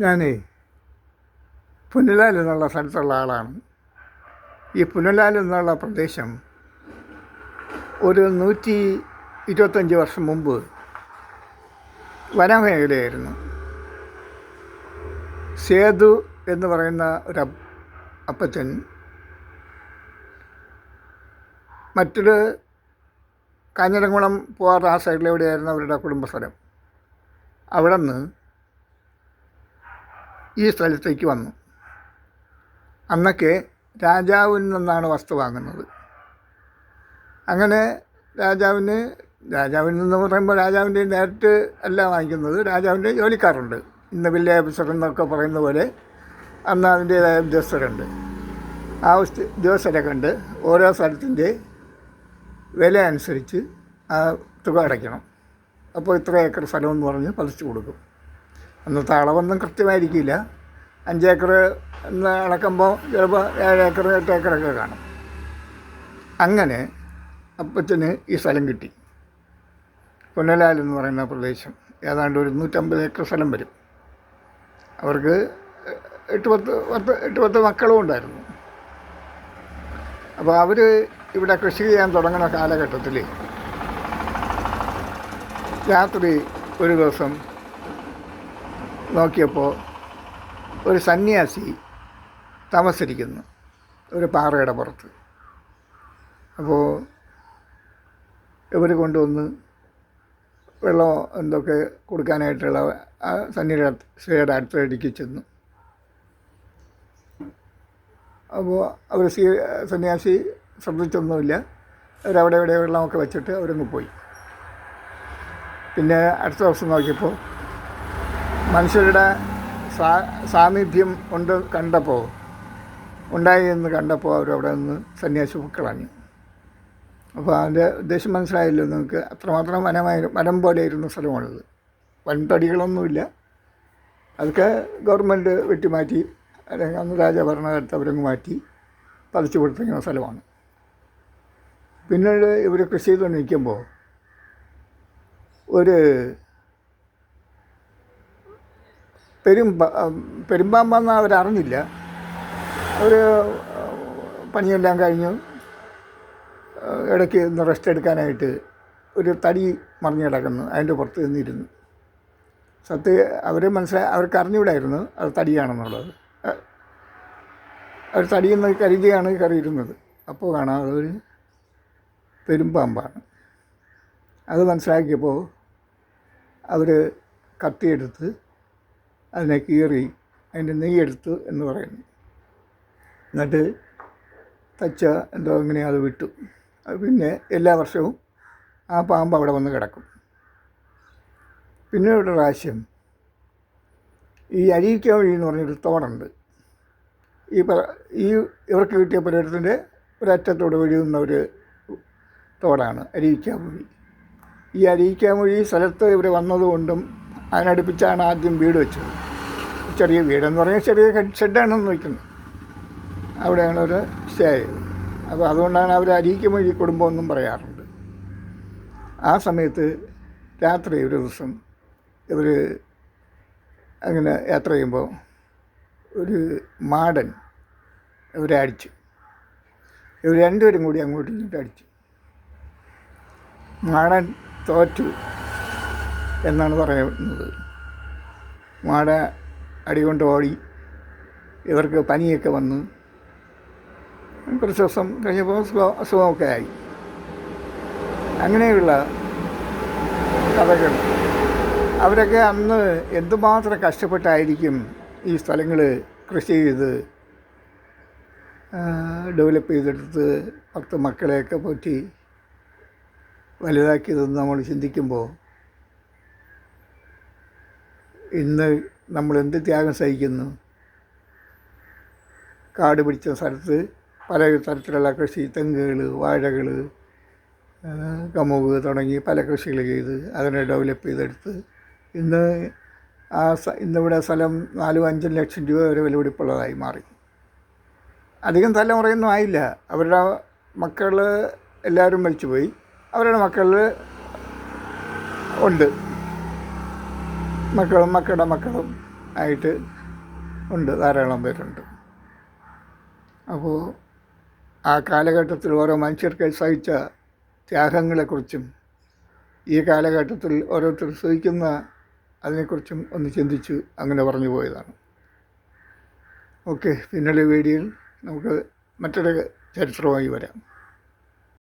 ഞാനേ പുനലാൽ എന്നുള്ള സ്ഥലത്തുള്ള ആളാണ്. ഈ പുനലാൽ എന്നുള്ള പ്രദേശം ഒരു നൂറ്റി ഇരുപത്തഞ്ച് വർഷം മുമ്പ് വനമേഖലയായിരുന്നു സേതു എന്ന് പറയുന്ന ഒരു അപ്പ- അപ്പച്ചൻ മറ്റൊരു കാഞ്ഞിരംകുളം പോകാറ് ആ സൈഡിലെവിടെയായിരുന്നു അവരുടെ കുടുംബസ്ഥലം. അവിടെ നിന്ന് ഈ സ്ഥലത്തേക്ക് വന്നു. അന്നൊക്കെ രാജാവിൽ നിന്നാണ് വസ്തു വാങ്ങുന്നത്. അങ്ങനെ രാജാവിന് രാജാവിൽ നിന്ന് പറയുമ്പോൾ രാജാവിന്റെ ഡയറക്റ്റ് അല്ല വാങ്ങിക്കുന്നത് രാജാവിന്റെ ജോലിക്കാരുണ്ട്. ഇന്ന് വില്ലേജ് ഓഫീസർ എന്നൊക്കെ പറയുന്ന പോലെ അന്ന് അതിന്റേതായ ഉദ്യോഗസ്ഥരുണ്ട്. ആ ഉദ്യോഗസ്ഥരെ കണ്ട് ഓരോ സ്ഥലത്തിന്റെ വില അനുസരിച്ച് ആ തുക അടയ്ക്കണം. അപ്പോൾ ഇത്ര ഏക്കർ സ്ഥലമെന്ന് പറഞ്ഞ് പതിച്ചു കൊടുക്കും. അന്നത്തെ അളവൊന്നും കൃത്യമായിരിക്കില്ല. അഞ്ചേക്കർ എന്ന് അളക്കുമ്പോൾ ചിലപ്പോൾ ഏഴ് ഏക്കർ എട്ട് ഏക്കറൊക്കെ കാണും. അങ്ങനെ അപ്പച്ചന് ഈ സ്ഥലം കിട്ടി. പുന്നലാൽ എന്ന് പറയുന്ന പ്രദേശം. ഏതാണ്ട് ഒരു നൂറ്റമ്പത് ഏക്കർ സ്ഥലം വരും. അവർക്ക് എട്ട് പത്ത് പത്ത് എട്ട് പത്ത് മക്കളും ഉണ്ടായിരുന്നു. അപ്പോൾ അവർ ഇവിടെ കൃഷി ചെയ്യാൻ തുടങ്ങുന്ന കാലഘട്ടത്തിൽ രാത്രി ഒരു ദിവസം നോക്കിയപ്പോൾ ഒരു സന്യാസി താമസിച്ചിരിക്കുന്നു ഒരു പാറയുടെ പുറത്ത്. അപ്പോൾ ഇവർ കൊണ്ടുവന്ന് വെള്ളം എന്തൊക്കെ കൊടുക്കാനായിട്ടുള്ള ആ സന്നിയുടെ സന്യാസിയുടെ അടുത്തേക്ക് ചെന്നു. അപ്പോൾ അവർ സീ സന്യാസി ശ്രദ്ധിച്ചൊന്നുമില്ല. അവരവിടെ ഇവിടെ വെള്ളമൊക്കെ വെച്ചിട്ട് അവരങ്ങ് പോയി. പിന്നെ അടുത്ത ദിവസം നോക്കിയപ്പോൾ മനുഷ്യരുടെ സാ സാന്നിധ്യം ഉണ്ട് കണ്ടപ്പോൾ ഉണ്ടായി എന്ന് കണ്ടപ്പോൾ അവരവിടെ നിന്ന് സന്യാസി കളഞ്ഞു അപ്പോൾ അതിന്റെ ഉദ്ദേശം മനസ്സിലായില്ലോ നിങ്ങൾക്ക്? അത്രമാത്രം വനമായി വനം പോലെ ഇരുന്ന സ്ഥലമാണിത് വൻതടികളൊന്നുമില്ല. അതൊക്കെ ഗവൺമെന്റ് വെട്ടിമാറ്റി അല്ലെങ്കിൽ അന്ന് രാജഭരണകാലത്ത് അവരങ്ങ് മാറ്റി പതിച്ചു കൊടുത്തിരിക്കുന്ന സ്ഥലമാണ്. പിന്നീട് ഇവർ കൃഷി ചെയ്തുകൊണ്ട് നിൽക്കുമ്പോൾ ഒരു പെരുമ്പ പെരുമ്പാമ്പെന്ന് അവരറിഞ്ഞില്ല അവർ പണിയെല്ലാം കഴിഞ്ഞു ഇടയ്ക്ക് ഒന്ന് റെസ്റ്റ് എടുക്കാനായിട്ട് ഒരു തടി മറിഞ്ഞ് കിടക്കുന്നു. അതിന്റെ പുറത്ത് നിന്നിരുന്നു. സത്യ അവർ മനസ്സിലായി അവർക്ക് അറിഞ്ഞുകൂടായിരുന്നു അത് തടിയാണെന്നുള്ളത്. അവർ തടിയെന്ന് കരുതിയാണ് കയറിയിരുന്നത് അപ്പോൾ കാണാം അതൊരു പെരുമ്പാമ്പാണ്. അത് മനസ്സിലാക്കിയപ്പോൾ അവർ കത്തിയെടുത്ത് അതിനെ കീറി അതിന്റെ നെയ്യെടുത്തു എന്ന് പറയുന്നു. എന്നിട്ട് തച്ച എന്തോ ഇങ്ങനെ അത് വിട്ടു. അത് പിന്നെ എല്ലാ വർഷവും ആ പാമ്പ് അവിടെ വന്ന് കിടക്കും. പിന്നെ ഒരു പ്രാവശ്യം ഈ അരീക്ക വഴി എന്ന് പറഞ്ഞൊരു തോടുണ്ട്. ഈ പറ ഈ ഇവർക്ക് കിട്ടിയ പുരത്തിന്റെ ഒരറ്റത്തോട് ഒഴുകുന്ന ഒരു തോടാണ് അരിയിക്കാമൊഴി ഈ അരിയിക്കാമൊഴി സ്ഥലത്ത് ഇവർ വന്നതുകൊണ്ടും അതിനടുപ്പിച്ചാണ് ആദ്യം വീട് വെച്ചത്. ചെറിയ വീടെന്ന് പറഞ്ഞാൽ ചെറിയ ഷെഡാണെന്ന് വയ്ക്കുന്നത് അവിടെയാണ് അവർ സ്റ്റേ ആയത് അപ്പോൾ അതുകൊണ്ടാണ് അവർ അരീക്കുമൊഴി കുടുംബം എന്നും പറയാറുണ്ട്. ആ സമയത്ത് രാത്രി ഒരു ദിവസം ഇവർ അങ്ങനെ യാത്ര ചെയ്യുമ്പോൾ ഒരു മാടൻ ഇവരെ അടിച്ചു. ഇവർ രണ്ടുപേരും കൂടി അങ്ങോട്ടും ഇങ്ങോട്ടും അടിച്ചു. മാടൻ തോറ്റു. എന്നാണ് പറയുന്നത്. മാട അടികൊണ്ട് ഓടി ഇവർക്ക് പനിയൊക്കെ വന്ന്. കുറച്ച് ദിവസം കഴിഞ്ഞപ്പോൾ സുഖം അസുഖമൊക്കെ ആയി. അങ്ങനെയുള്ള കഥകൾ. അവരൊക്കെ അന്ന് എന്തുമാത്രം കഷ്ടപ്പെട്ടായിരിക്കും ഈ സ്ഥലങ്ങൾ കൃഷി ചെയ്ത് ഡെവലപ്പ് ചെയ്തെടുത്ത് പത്ത് മക്കളെയൊക്കെ പറ്റി വലുതാക്കിയതെന്ന് നമ്മൾ ചിന്തിക്കുമ്പോൾ ഇന്ന് നമ്മൾ എന്ത് ത്യാഗം സഹിക്കുന്നു? കാട് പിടിച്ച സ്ഥലത്ത് പല തരത്തിലുള്ള കൃഷി തെങ്ങുകൾ വാഴകൾ കമുക് തുടങ്ങി പല കൃഷികൾ ചെയ്ത് അതിനെ ഡെവലപ്പ് ചെയ്തെടുത്ത് ഇന്ന് ആ ഇന്നിവിടെ സ്ഥലം നാലും അഞ്ചും ലക്ഷം രൂപ വരെ വിലപിടിപ്പുള്ളതായി മാറി. അധികം തലമുറയൊന്നും ആയില്ല. അവരുടെ മക്കൾ എല്ലാവരും മരിച്ചുപോയി. അവരുടെ മക്കളിൽ ഉണ്ട്. മക്കളും മക്കളുടെ മക്കളും ആയിട്ട് ഉണ്ട് ധാരാളം പേരുണ്ട്. അപ്പോൾ ആ കാലഘട്ടത്തിൽ ഓരോ മനുഷ്യർക്ക് സഹിച്ച ത്യാഗങ്ങളെക്കുറിച്ചും ഈ കാലഘട്ടത്തിൽ ഓരോരുത്തർ സഹിക്കുന്ന അതിനെക്കുറിച്ചും ഒന്ന് ചിന്തിച്ചു അങ്ങനെ പറഞ്ഞു പോയതാണ്. ഓക്കെ പിന്നീട് വീഡിയോയിൽ നമുക്ക് മറ്റൊരു ചരിത്രമായി വരാം.